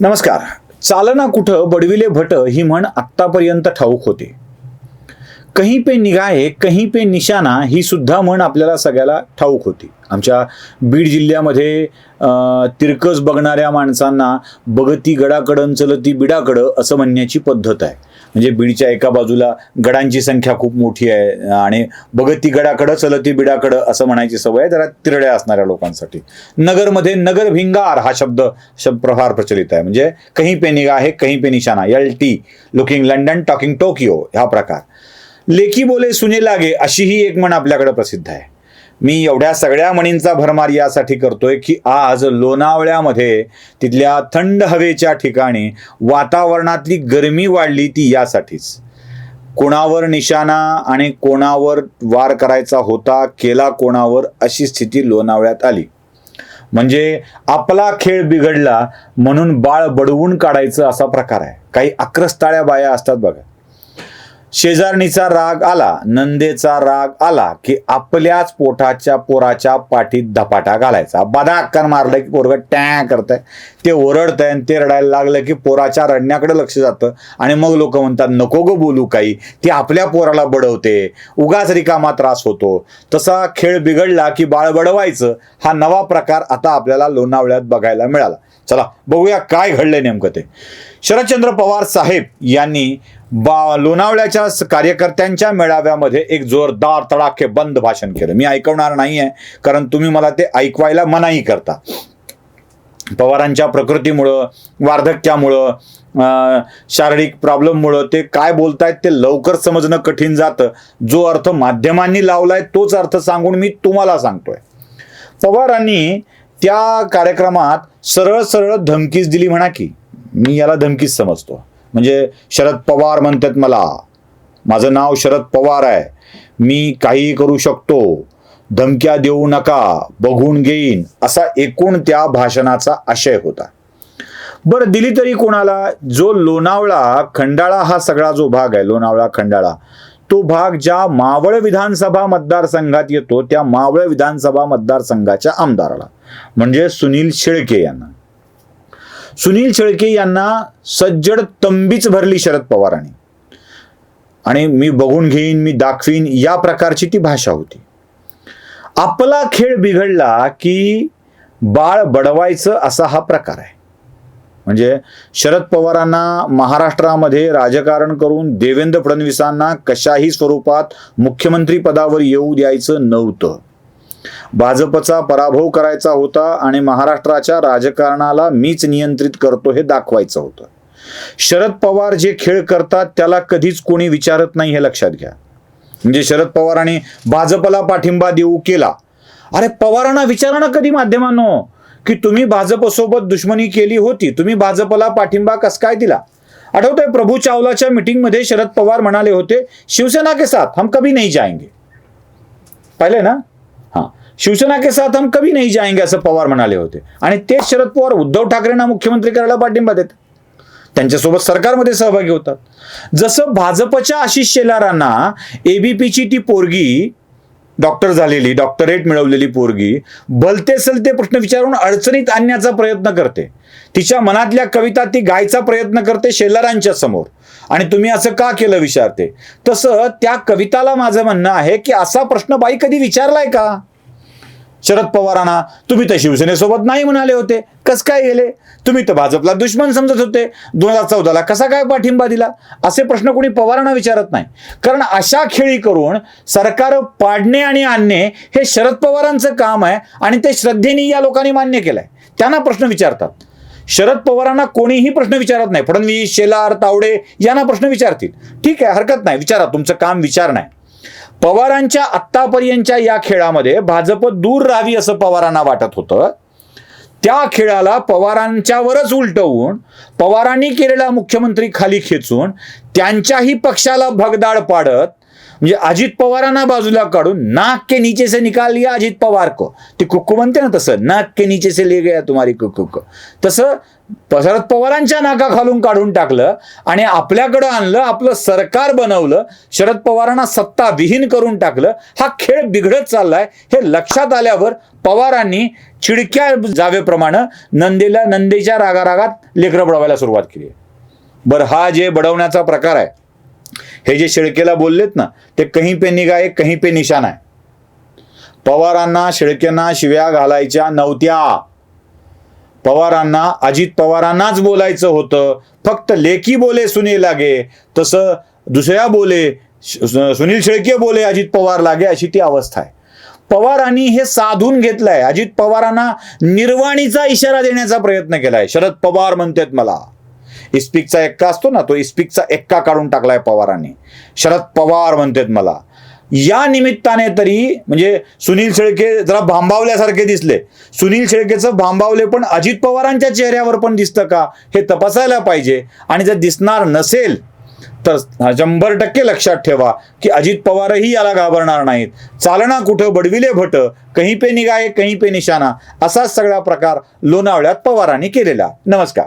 नमस्कार. चालना कुठं बडविले भट ही म्हण आत्तापर्यंत ठाऊक होते. कहीं पे निगाहे कहीं पे निशाणा ही सुद्धा म्हण आपल्याला सगळ्याला ठाऊक होती. आमच्या बीड जिल्ह्यामध्ये तिरकस बघणाऱ्या माणसांना बगती गडाकडं चलती बिडाकडं असं म्हणण्याची पद्धत आहे. म्हणजे बीडच्या एका बाजूला गडांची संख्या खूप मोठी आहे आणि बगती गडाकडं चलती बिडाकडं असं म्हणायची सवय आहे जरा तिरड्या असणाऱ्या लोकांसाठी. नगरमध्ये नगर भिंगार हा शब्द शब्द प्रहार प्रचलित आहे. म्हणजे कहीं पे निगा आहे कहीं पे निशाणा L T looking London talking Tokyo हा प्रकार. लेखी बोले सुने लागे अशी ही एक म्हण आपल्याकडे प्रसिद्ध आहे. मी एवढ्या सगळ्या म्हणींचा भरमार यासाठी करतोय की आज लोणावळ्यामध्ये तिथल्या थंड हवेच्या ठिकाणी वातावरणातली गरमी वाढली ती यासाठीच. कोणावर निशाणा आणि कोणावर वार करायचा होता केला कोणावर अशी स्थिती लोणावळ्यात आली. म्हणजे आपला खेळ बिघडला म्हणून बाळ बडवून काढायचं असा प्रकार आहे. काही अक्रस्ताळ्या बाया असतात बघा. शेजारणीचा राग आला नंदेचा राग आला की आपल्याच पोटाच्या पोराच्या पाठीत धपाटा घालायचा. बदाक्कन मारलं की पोरग टॅ करतंय. ते ओरडतंय आणि ते रडायला लागलं की पोराच्या रडण्याकडे लक्ष जातं. आणि मग लोक म्हणतात नको ग बोलू काही. ती आपल्या पोराला बडवते. उगाच रिकामा त्रास होतो. तसा खेळ बिघडला की बाळ बडवायचं. हा नवा प्रकार आता आपल्याला लोणावळ्यात बघायला मिळाला. चला बघूया काय घडलंय नेमकं ते. शरदचंद्र पवार साहेब यांनी बा लोणावळ्याच्या कार्यकर्त्यांच्या मेळाव्यामध्ये एक जोरदार तडाखे बंद भाषण केलं. मी ऐकवणार नाही आहे कारण तुम्ही मला ते ऐकवायला मनाई करता. पवारांच्या प्रकृतीमुळं वार्धक्यामुळं अं, शारीरिक प्रॉब्लेममुळं ते काय बोलतायत ते लवकर समजणं कठीण जातं. जो अर्थ माध्यमांनी लावलाय तोच अर्थ सांगून मी तुम्हाला सांगतोय. पवारांनी त्या कार्यक्रमात सरळ सरळ धमकीच दिली म्हणा की मी याला धमकीच समजतो. म्हणजे शरद पवार म्हणतात मला माझं नाव शरद पवार आहे मी काहीही करू शकतो धमक्या देऊ नका बघून घेईन असा एकूण त्या भाषणाचा आशय होता. बरं दिली तरी कोणाला? जो लोणावळा खंडाळा हा सगळा जो भाग आहे लोणावळा खंडाळा तो भाग ज्या मावळ विधानसभा मतदारसंघात येतो त्या मावळ विधानसभा मतदारसंघाच्या आमदाराला म्हणजे सुनील शेळके यांना. सुनील शेळके यांना सज्जड तंबीच भरली शरद पवारांनी. आणि मी बघून घेईन मी दाखवीन या प्रकारची ती भाषा होती. आपला खेळ बिघडला की बाळ बडवायचं असा हा प्रकार आहे. म्हणजे शरद पवारांना महाराष्ट्रामध्ये राजकारण करून देवेंद्र फडणवीसांना कशाही स्वरूपात मुख्यमंत्री पदावर येऊ द्यायचं नव्हतं. भाजपचा पराभव करायचा होता आणि महाराष्ट्राच्या राजकारणाला मीच नियंत्रित करतो हे दाखवायचं होतं. शरद पवार जे खेळ करतात त्याला कधीच कोणी विचारत नाही हे लक्षात घ्या. म्हणजे शरद पवारांनी भाजपला पाठिंबा देऊ केला. अरे पवारांना विचारा कधी माध्यमांनो? की तुम्ही भाजपसोबत दुश्मनी केली होती. तुम्ही भाजपला पाठिंबा कस काय दिला? आठवतंय प्रभू चावलाच्या मीटिंगमध्ये शरद पवार म्हणाले होते शिवसेना के साथ हम कभी नहीं जाएंगे. पाहिले ना? हां. शिवसेना के साथ हम कभी नहीं जाएंगे असं पवार म्हणाले होते. आणि तेच शरद पवार उद्धव ठाकरेंना मुख्यमंत्री करायला पाठिंबा देत. त्यांच्यासोबत सरकारमध्ये सहभागी होतात. जसं भाजपच्या आशिष शेलारांना एबीपीची ती पोरगी डॉक्टर झालेली डॉक्टरेट मिळवलेली पोरगी भलते सलते प्रश्न विचारून अडचणीत आणण्याचा प्रयत्न करते. तिच्या मनातल्या कविता ती गायचा प्रयत्न करते शेलारांच्या समोर. आणि तुम्ही असं का केलं विचारते? तसं त्या कविताला माझं म्हणणं आहे की असा प्रश्न बाई कधी विचारलाय का? शरद पवारांना तुम्ही तर शिवसेनेसोबत नाही म्हणाले होते. कस काय गेले? तुम्ही तर भाजपला दुश्मन समजत होते. दोन हजार चौदाला कसा काय पाठिंबा दिला? असे प्रश्न कोणी पवारांना विचारत नाही. कारण अशा खेळी करून सरकार पाडणे आणि आणणे हे शरद पवारांचं काम आहे आणि ते श्रद्धेने या लोकांनी मान्य केलंय. त्यांना प्रश्न विचारतात. शरद पवारांना कोणीही प्रश्न विचारत नाही. फडणवीस शेलार तावडे यांना प्रश्न विचारतील. ठीक आहे हरकत नाही. विचारा तुमचं काम विचार नाही पवारांच्या आत्तापर्यंतच्या या खेळामध्ये भाजप दूर राहावी असं पवारांना वाटत होतं. त्या खेळाला पवारांच्यावरच उलटवून पवारांनी केलेला मुख्यमंत्री खाली खेचून त्यांच्याही पक्षाला भगदाड पाडत म्हणजे अजित पवारांना बाजूला काढून नाक के नीचे से निकाल लिया अजित पवार को. ते कुक्कू म्हणते ना तसं नाक के नीचे से ले गया तुम्हारी कुक्कू तसं शरद पवारांच्या नाका खालून काढून टाकलं आणि आपल्याकडं आणलं आपलं सरकार बनवलं शरद पवारांना सत्ता विहीन करून टाकलं हा खेळ बिघडत चाललाय. हे लक्षात आल्यावर पवारांनी चिडक्या जावेप्रमाणे नंदेला नंदेच्या रागारागात लेकरं बडवायला सुरुवात केली. बरं हा जे बडवण्याचा प्रकार आहे हे जे शेळकेला बोललेत ना ते कहीं पे निगा आहे कहीं पे निशाण आहे. पवारांना शेळकेंना शिव्या घालायच्या नव्हत्या. पवारांना अजित पवारांनाच बोलायचं होतं. फक्त लेखी बोले सुनील लागे तसं दुसऱ्या बोले सुनील शेळके बोले अजित पवार लागे अशी ती अवस्था आहे. पवारांनी हे साधून घेतलंय. अजित पवारांना निर्वाणीचा इशारा देण्याचा प्रयत्न केलाय. शरद पवार म्हणतात मला. इस्पिकचा एक्का असतो ना तो इस्पिकचा एक्का काढून टाकलाय पवारांनी. शरद पवार म्हणतात मला. या निमित्ताने तरी म्हणजे सुनील शेळके जरा भांबावल्यासारखे दिसले. सुनील शेळकेचं भांबावले पण अजित पवारांच्या चेहऱ्यावर पण दिसतं का हे तपासायला पाहिजे. आणि जर दिसणार नसेल तर शंभर टक्के लक्षात ठेवा की अजित पवारही याला घाबरणार नाहीत. चालना कुठं बडविले भट कहीं पे निगाहे कहीं पे निशाणा असाच सगळा प्रकार लोणावळ्यात पवारांनी केलेला. नमस्कार.